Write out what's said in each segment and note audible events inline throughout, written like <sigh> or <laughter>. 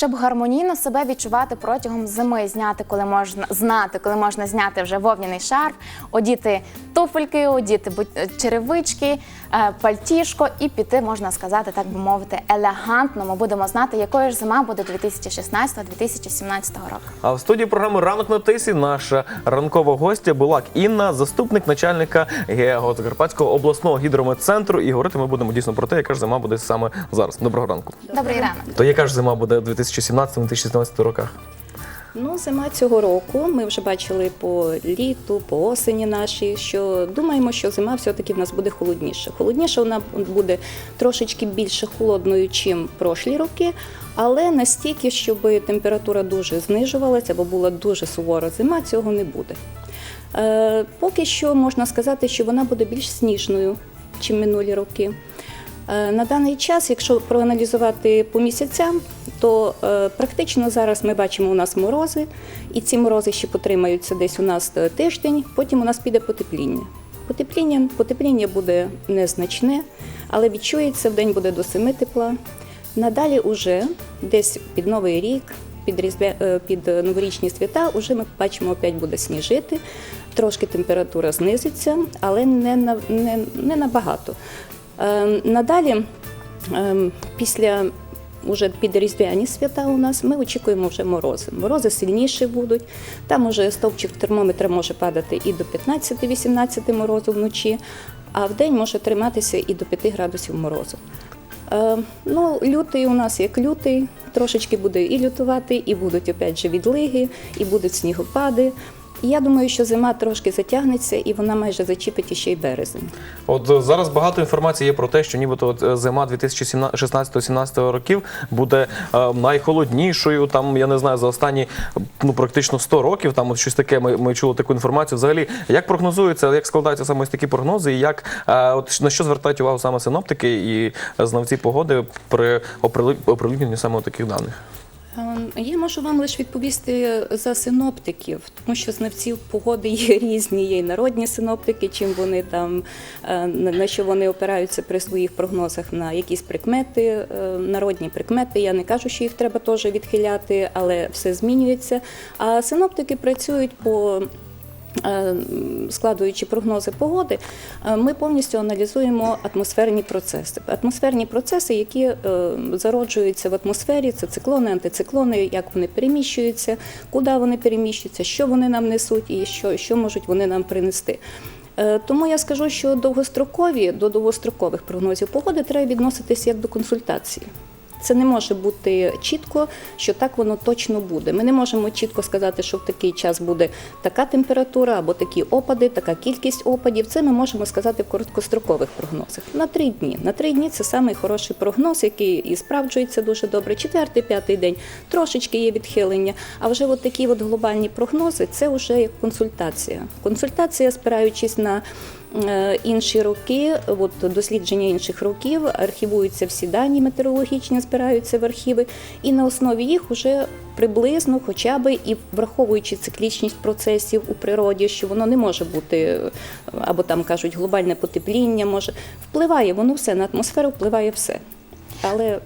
щоб гармонійно себе відчувати протягом зими, зняти, коли можна знати, коли можна зняти вже вовняний шарф, одіти туфельки, одіти е, черевички, пальтішко і піти, можна сказати, так би мовити, елегантно. Ми будемо знати, якою ж зима буде 2016-2017 року. А в студії програми Ранок на тисі наша ранкова гостя була Інна, заступник начальника ГЕО Закарпатського обласного гідрометцентру. І говорити ми будемо дійсно про те, яка ж зима буде саме зараз. Доброго ранку. Добрий ранок. То яка ж зима буде у 2017-2017 роках? Ну, зима цього року ми вже бачили по літу, по осені нашій, що думаємо, що зима все-таки в нас буде холодніша. Холодніша вона буде трошечки більше холодною, чим прошлі роки, але настільки, щоб температура дуже знижувалася, бо була дуже сувора зима, цього не буде. Е, поки що можна сказати, що вона буде більш сніжною, ніж минулі роки. Е, На даний час, якщо проаналізувати по місяцям, то е, практично зараз ми бачимо у нас морози, і ці морози ще потримаються десь у нас е, тиждень, потім у нас піде потепління. Потепління, потепління буде незначне, але відчується, в день буде до 7 тепла. Надалі уже десь під Новий рік, під, різдвя, під новорічні свята, уже ми бачимо, опять буде сніжити. Трошки температура знизиться, але не, на, не, не набагато. Е, Надалі, е, після уже підріздвяні свята у нас, ми очікуємо вже морози. Морози сильніші будуть. Там уже стовпчик термометра може падати і до 15-18 морозу вночі, а в день може триматися і до 5 градусів морозу. Е, Ну, лютий у нас як лютий, трошечки буде і лютувати, і будуть опять же відлиги, і будуть снігопади. Я думаю, що зима трошки затягнеться і вона майже зачіпить іще й березень. От е, зараз багато інформації є про те, що нібито от, е, зима 2016-17 років буде е, найхолоднішою. Там я не знаю за останні ну практично 100 років. Там от щось таке. Ми, ми чули таку інформацію. Взагалі, як прогнозується, як складаються саме ось такі прогнози, і як е, от на що звертають увагу саме синоптики і знавці погоди при оприлюдненні саме таких даних? Е, Я можу вам лише відповісти за синоптиків, тому що знавців погоди є <laughs> різні, є і народні синоптики, чим вони там е, на що вони опираються при своїх прогнозах на якісь прикмети, е, народні прикмети. Я не кажу, що їх треба теж відхиляти, але все змінюється. А синоптики працюють по Е, складуючи прогнози погоди, е, ми повністю аналізуємо атмосферні процеси. Атмосферні процеси, які е, зароджуються в атмосфері, це циклони, антициклони, як вони переміщуються, куди вони переміщуються, що вони нам несуть і що, що можуть вони нам принести. Е, Тому я скажу, що довгострокові до довгострокових прогнозів погоди треба відноситися як до консультації. Це не може бути чітко, що так воно точно буде. Ми не можемо чітко сказати, що в такий час буде така температура або такі опади, така кількість опадів. Це ми можемо сказати в короткострокових прогнозах. На три дні. На три дні це самий хороший прогноз, який і справджується дуже добре. Четвертий, п'ятий день трошечки є відхилення. А вже от такі от глобальні прогнози це вже як консультація. Консультація, спираючись на інші роки, от дослідження інших років, архівуються всі дані метеорологічні, збираються в архіви, і на основі їх вже приблизно, хоча б і враховуючи циклічність процесів у природі, що воно не може бути, е, або там кажуть, глобальне потепління може впливає, воно все на атмосферу впливає все. Але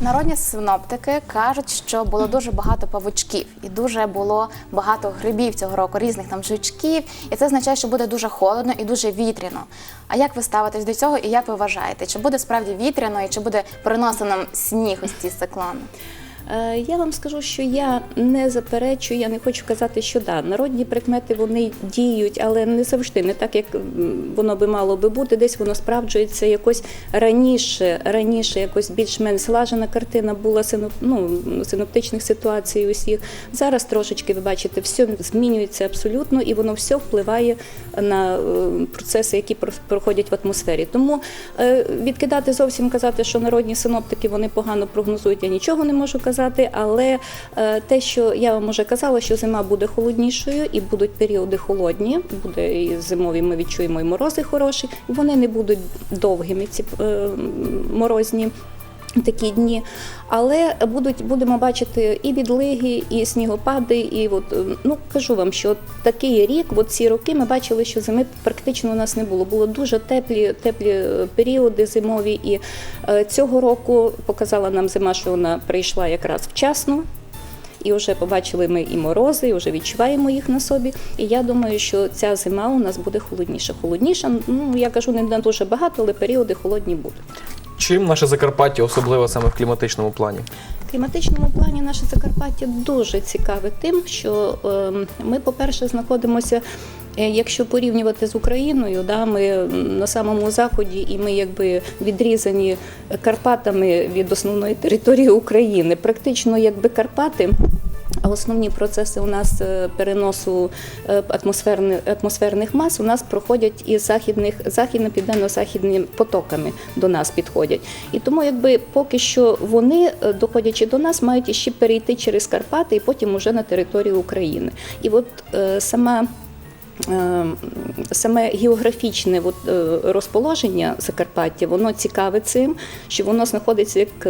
Народні синоптики кажуть, що було дуже багато павучків і дуже було багато грибів цього року, різних там жучків. І це означає, що буде дуже холодно і дуже вітряно. А як ви ставитесь до цього і як ви вважаєте, чи буде справді вітряно і чи буде приносено сніг ось ці циклони? Е, Я вам скажу, що я не заперечую, я не хочу казати, що да, народні прикмети вони діють, але не завжди, не так, як воно би мало би бути. Десь воно справджується якось раніше, раніше якось більш-менш злажена картина була синоп, ну, синоптичних ситуацій усіх. Зараз трошечки, ви бачите, все змінюється абсолютно, і воно все впливає на е, процеси, які про- проходять в атмосфері. Тому е, відкидати зовсім казати, що народні синоптики вони погано прогнозують, я нічого не можу казати, але е, те, що я вам вже казала, що зима буде холоднішою і будуть періоди холодні, буде і зимові, ми відчуємо і морози хороші, вони не будуть довгими, ці е, морозні такі дні. Але будуть, будемо бачити і відлиги, і снігопади. І от, е, ну, кажу вам, що такий рік, от ці роки ми бачили, що зими практично у нас не було. Було дуже теплі, теплі е, періоди зимові. І е, цього року показала нам зима, що вона прийшла якраз вчасно. І вже побачили ми і морози, і вже відчуваємо їх на собі. І я думаю, що ця зима у нас буде холодніша. Холодніша, ну я кажу, не дуже багато, але періоди холодні будуть. Чим наше Закарпаття особливе саме в кліматичному плані? В кліматичному плані наше Закарпаття дуже цікаве тим, що ем, ми, по-перше, знаходимося. е, Якщо порівнювати з Україною, да, ми на самому заході і ми якби відрізані Карпатами від основної території України. Практично якби Карпати. А основні процеси у нас е, переносу е, атмосферни- атмосферних мас у нас проходять із західних західно-південно-західними потоками до нас підходять. І тому, якби поки що вони, е, доходячи до нас, мають іще перейти через Карпати і потім уже на територію України. І от сама. Саме географічне розположення Закарпаття, воно цікаве цим, що воно знаходиться як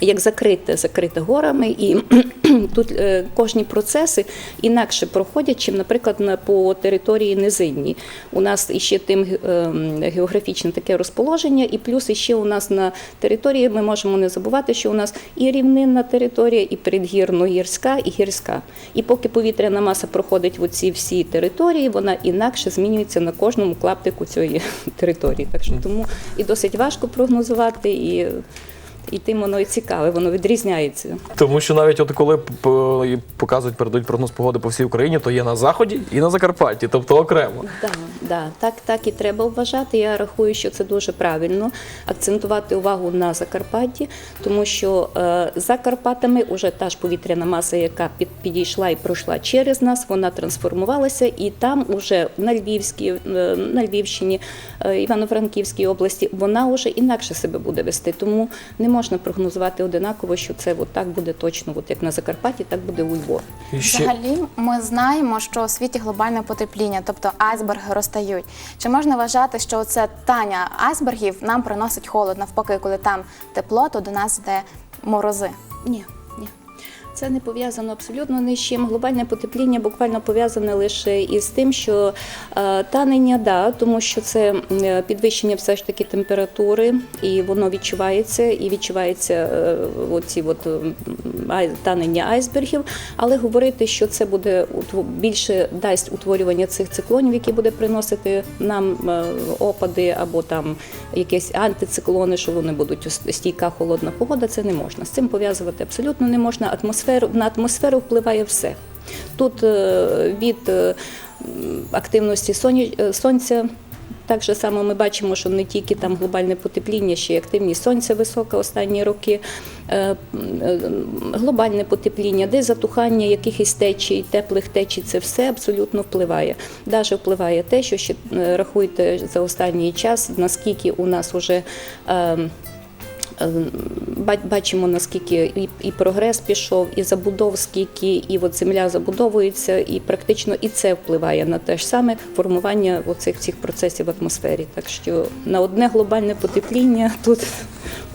як закрите, закрите горами, і <clears throat> тут е, кожні процеси інакше проходять, чим, наприклад, на по території низинній. У нас іще тим е, географічне таке розположення, і плюс іще у нас на території ми можемо не забувати, що у нас і рівнинна територія, і передгірно-гірська, і гірська. І поки повітряна маса проходить в ці всі території, вона інакше змінюється на кожному клаптику цієї <laughs> території. Так що тому і досить важко прогнозувати і. І тим воно і цікаве, воно відрізняється. Тому що навіть от коли показують, передають прогноз погоди по всій Україні, то є на заході і на Закарпатті, тобто окремо. Да, да, так, так і треба вважати. Я рахую, що це дуже правильно акцентувати увагу на Закарпатті, тому що е, за Карпатами вже та ж повітряна маса, яка під, підійшла і пройшла через нас, вона трансформувалася, і там уже на Львівській, е, на Львівщині, е, Івано-Франківській області, вона вже інакше себе буде вести. Тому не можна прогнозувати одинаково, що це от так буде точно, от як на Закарпатті, так буде у Львові. Взагалі, ми знаємо, що у світі глобальне потепління, тобто айсберги розтають. Чи можна вважати, що це тання айсбергів нам приносить холод, навпаки, коли там тепло, то до нас йде морози? Ні, ні. Це не пов'язано абсолютно ні з чим. Глобальне потепління буквально пов'язане лише із тим, що е, танення, да, тому що це підвищення все ж таки температури, і воно відчувається, і відчувається е, оці от, танення айсбергів. Але говорити, що це буде більше дасть утворювання цих циклонів, які буде приносити нам е, опади або там якісь антициклони, що вони будуть стійка холодна погода, це не можна. З цим пов'язувати абсолютно не можна. Атмосферу на атмосферу впливає все. Тут е, від е, активності е, сонця. Так же само ми бачимо, що не тільки там глобальне потепління, ще й активність сонця висока останні роки, е, е, глобальне потепління, де затухання якихось течій, теплих течій, це все абсолютно впливає. Даже впливає те, що ще е, рахуйте за останній час, наскільки у нас вже е, Е, ба- Бачимо, наскільки і, і прогрес пішов, і забудов скільки, і от земля забудовується, і практично і це впливає на те ж саме формування оцих всіх процесів в атмосфері. Так що на одне глобальне потепління тут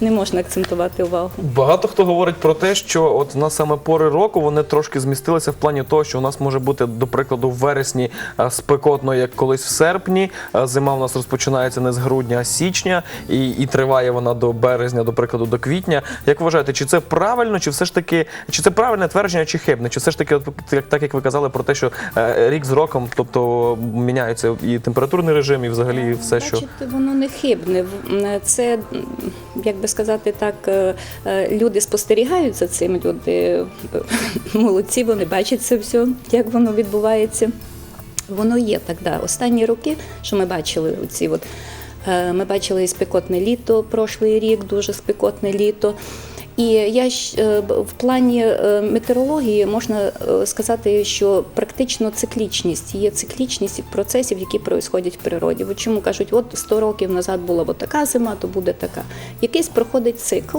не можна акцентувати увагу. Багато хто говорить про те, що от на саме пори року вони трошки змістилися в плані того, що у нас може бути, до прикладу, в вересні е, спекотно, як колись в серпні. Е, Зима у нас розпочинається не з грудня, а з січня, і, і триває вона до березня, до прикладу, до квітня. Як вважаєте, чи це правильно, чи все ж таки, чи це правильне твердження, чи хибне? Чи все ж таки, от, так як ви казали про те, що е, рік з роком, тобто міняється і температурний режим, і взагалі все, що воно не хибне. Це, як би сказати так, е, е, люди спостерігають за цим, люди е, <laughs> молодці, вони бачать це все, як воно відбувається. Воно є так, да. Останні роки, що ми бачили, оці от, ми бачили і спекотне літо, прошлий рік, дуже спекотне літо. І я е, в плані е, метеорології можна е, сказати, що практично циклічність є циклічність процесів, які происходять в природі. От чому кажуть, от 100 років назад була от така зима, то буде така. Якийсь проходить цикл.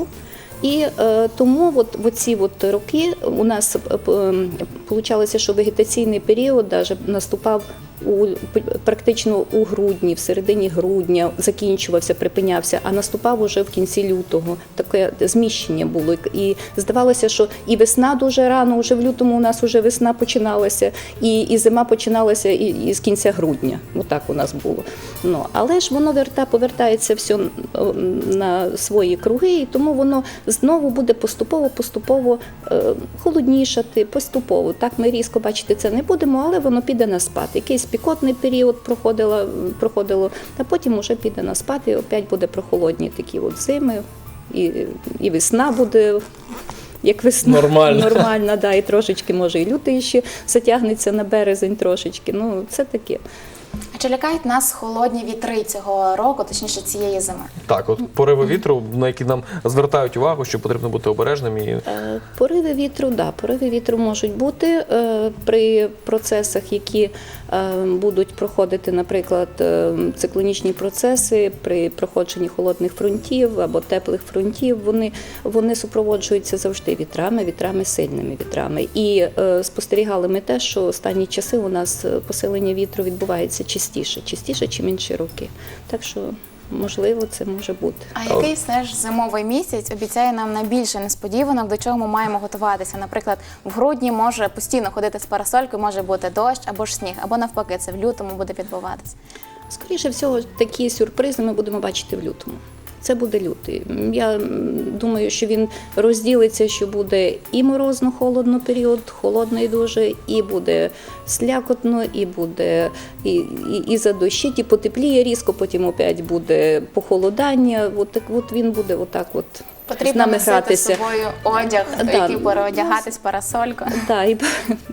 І е, тому от, в ці от роки у нас е, ем, получалося, що вегетаційний період даже наступав у практично у грудні, в середині грудня закінчувався, припинявся, а наступав уже в кінці лютого. Таке зміщення було. І здавалося, що і весна дуже рано, вже в лютому у нас вже весна починалася, і, і зима починалася і, і з кінця грудня. Отак у нас було. Ну, але ж воно верта, повертається все на свої круги, і тому воно знову буде поступово, поступово е, холоднішати, поступово. Так ми різко бачити це не будемо, але воно піде на спад. Якийсь спікотний період проходило, проходило, а потім вже піде на спад, і опять буде прохолодні такі от зими, і, і весна буде. Як весна нормальна, нормальна, да, і трошечки може і лютий ще затягнеться на березень трошечки. Ну це таке. А чи лякають нас холодні вітри цього року, точніше цієї зими? Так, от пориви вітру, на які нам звертають увагу, що потрібно бути обережним і Е, Пориви вітру, да, пориви вітру можуть бути е, при процесах, які е, будуть проходити, наприклад, циклонічні процеси при проходженні холодних фронтів або теплих фронтів. Вони, вони супроводжуються завжди вітрами, вітрами сильними вітрами. І е, спостерігали ми те, що останні часи у нас посилення вітру відбувається частіше, частіше, чим інші роки. Так що, можливо, це може бути. А який все ж зимовий місяць обіцяє нам найбільше несподіванок, до чого ми маємо готуватися? Наприклад, в грудні може постійно ходити з парасолькою, може бути дощ або ж сніг, або навпаки, це в лютому буде відбуватися. Скоріше всього, такі сюрпризи ми будемо бачити в лютому. Це буде лютий. Я думаю, що він розділиться, що буде і морозно-холодно період, холодний дуже, і буде слякотно, і буде і, і, і задощить, і потепліє різко, потім опять буде похолодання. От, так, от він буде отак от з Потрібно нами носити з гратися. собою одяг, Да. який переодягатись, парасольку. Да, і,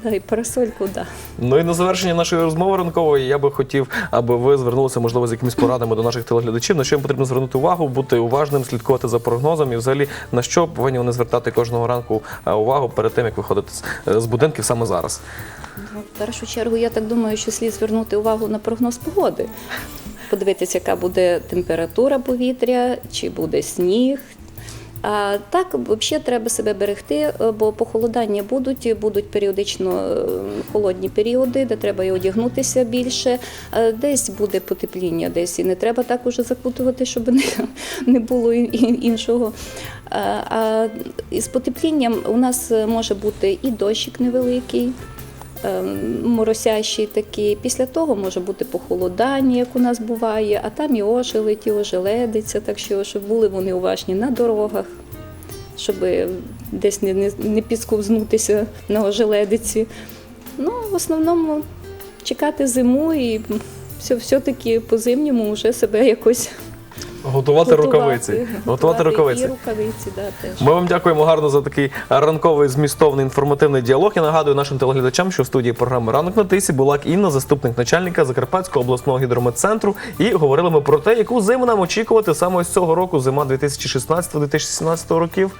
да, і парасольку, да. Ну і на завершення нашої розмови ранкової я би хотів, аби ви звернулися, можливо, з якимись порадами до наших телеглядачів, на що їм потрібно звернути увагу, бути уважним, слідкувати за прогнозом і взагалі на що повинні вони звертати кожного ранку е, увагу перед тим, як виходити е, з будинків саме зараз. Ну, В першу чергу, я так думаю, що слід звернути увагу на прогноз погоди. Подивитися, яка буде температура повітря, чи буде сніг. А так, взагалі, треба себе берегти, е, бо похолодання будуть, будуть періодично е, холодні періоди, де треба і одягнутися більше. Е, Десь буде потепління, десь і не треба так уже закутувати, щоб не, не було іншого. А, А з потеплінням у нас може бути і дощик невеликий моросящий такий. Після того може бути похолодання, як у нас буває, а там і ошелеті, ожеледиться, так що щоб були вони уважні на дорогах, щоб десь не, не, не підсковзнутися на ожеледиці. Ну, в основному чекати зиму і все, все-таки по зимньому вже себе якось Готувати, рукавиці. Готувати рукавиці. І рукавиці, да, теж. Ми вам дякуємо гарно за такий ранковий змістовний інформативний діалог. Я нагадую нашим телеглядачам, що в студії програми Ранок на тисі була Інна, заступник начальника Закарпатського обласного гідрометцентру. І говорили ми про те, яку зиму нам очікувати саме з цього року, зима 2016-2017 років.